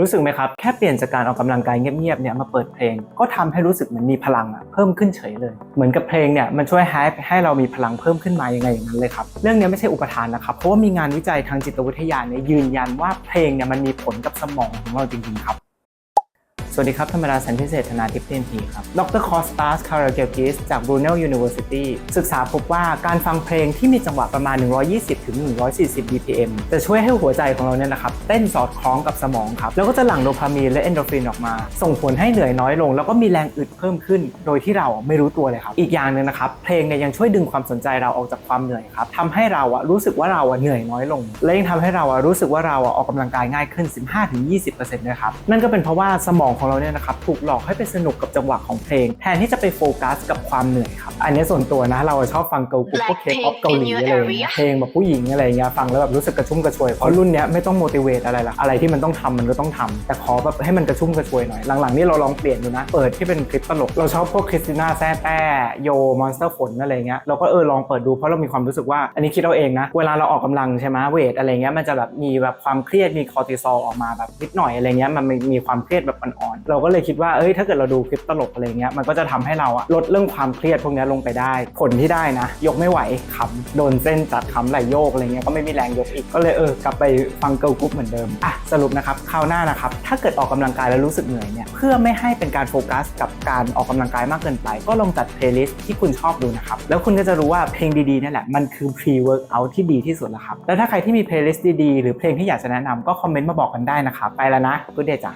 รู้สึกไหมครับ แค่เปลี่ยนจากการออกกำลังกายเงียบๆเนี่ยมาเปิดเพลง ก็ทำให้รู้สึกเหมือนมีพลังอะเพิ่มขึ้นเฉยเลย เหมือนกับเพลงเนี่ยมันช่วยให้ให้เรามีพลังเพิ่มขึ้นมายังไงอย่างนั้นเลยครับ เรื่องนี้ไม่ใช่อุปทานนะครับ เพราะว่ามีงานวิจัยทางจิตวิทยาเนี่ยยืนยันว่าเพลงเนี่ยมันมีผลกับสมองของเราจริงๆครับ วัสดีครับ ธรรมดาสันพิเศษธนาทิพย์เทนทีครับ ดรคอสตาสคาราเกลกิสจาก Brunel University ศึกษาพบว่าการฟังเพลงที่มีจังหวะประมาณ 120ถึง140 BPM จะช่วยให้หัวใจของเราเนี่ยนะครับเต้นสอดคล้องกับสมองครับ แล้วก็จะหลั่งโดพามีนและเอนโดรฟินออกมา ส่งผลให้เหนื่อยน้อยลง แล้วก็มีแรงอึดเพิ่มขึ้น โดยที่เราไม่รู้ตัวเลยครับ อีกอย่างหนึ่งนะครับ เพลงเนี่ยยังช่วยดึงความสนใจเราออกจากความเหนื่อยครับทำให้เราอะรู้สึกว่าเราอะเหนื่อยน้อยลง และยังทำให้เราอะรู้สึกว่าเราอะออกกำลังกายง่ายขึ้น 15-20%ด้วยครับ นั่นก็เป็นเพราะว่าสมองของเราเนี่ยนะครับถูกหลอกให้ไปสนุกกับจังหวะของเพลง แทนที่จะไปโฟกัสกับความเหนื่อยครับ อันนี้ส่วนตัวนะเราชอบฟังเกิร์ลกรุ๊ปพวกเคป๊อปเกาหลีอะไรอย่างเงี้ยเพลงแบบผู้หญิงอะไรอย่างเงี้ยฟังแล้วแบบรู้สึกกระชุ่มกระชวยเพราะรุ่นเนี้ยไม่ต้อง motivate อะไรละอะไรที่มันต้องทำมันก็ต้องทำแต่ขอแบบให้มันกระชุ่มกระชวยหน่อยหลังๆนี่เราลองเปลี่ยนดูนะเปิดที่เป็นคลิปตลกเราชอบพวกคริสติน่าแซ่แต้โยมอนสเตอร์ฝนอะไรเงี้ยเราก็เออลองเปิดดูเพราะเรามีความรู้สึกว่าอันนี้คิดเอาเองนะเวลาเราออกกำลังใช่ไหมเวทอะไรเงี้ยมันจะแบบมีแบบความเครียดมีคอร์ติซอลออกมาแบบนิดหน่อยอะไรเงี้ยมันมีมีความเครียดแบบอ่อนๆเราก็เลยคิดว่าเอ้ยถ้าเกิดเราดูคลิปตลกอะไรเงี้ยมันก็จะทำให้เราอะลดเรื่องความเครียดพวกนี้ลงไปได้ ผลที่ได้นะ ยกไม่ไหวขำโดนเส้นจัดขำไหลโยกอะไรเงี้ยก็ไม่มีแรงยกอีกก็เลยเออกลับไปฟังเกิร์ลกรุ๊ปเหมือนเดิมอะสรุปนะครับคราวหน้านะครับถ้าเกิดออกกำลังกายแล้วรู้สึกเหนื่อยเนี่ยเพื่อไม่ให้เป็นการโฟกัสกับการออกกำลังกายมากเกินไป ก็ลองจัดเพลย์ลิสต์ที่คุณชอบดูนะครับแล้วคุณก็จะรู้ว่าเพลงดีๆนี่แหละมันคือ pre workout ที่ดีที่สุดแล้วครับแล้วถ้าใครที่มีเพลย์ลิสต์ดีๆหรือเพลงที่อยากจะแนะนำก็คอมเมนต์มาบอกกันได้นะครับไปแล้วนะกูเดจ้ะ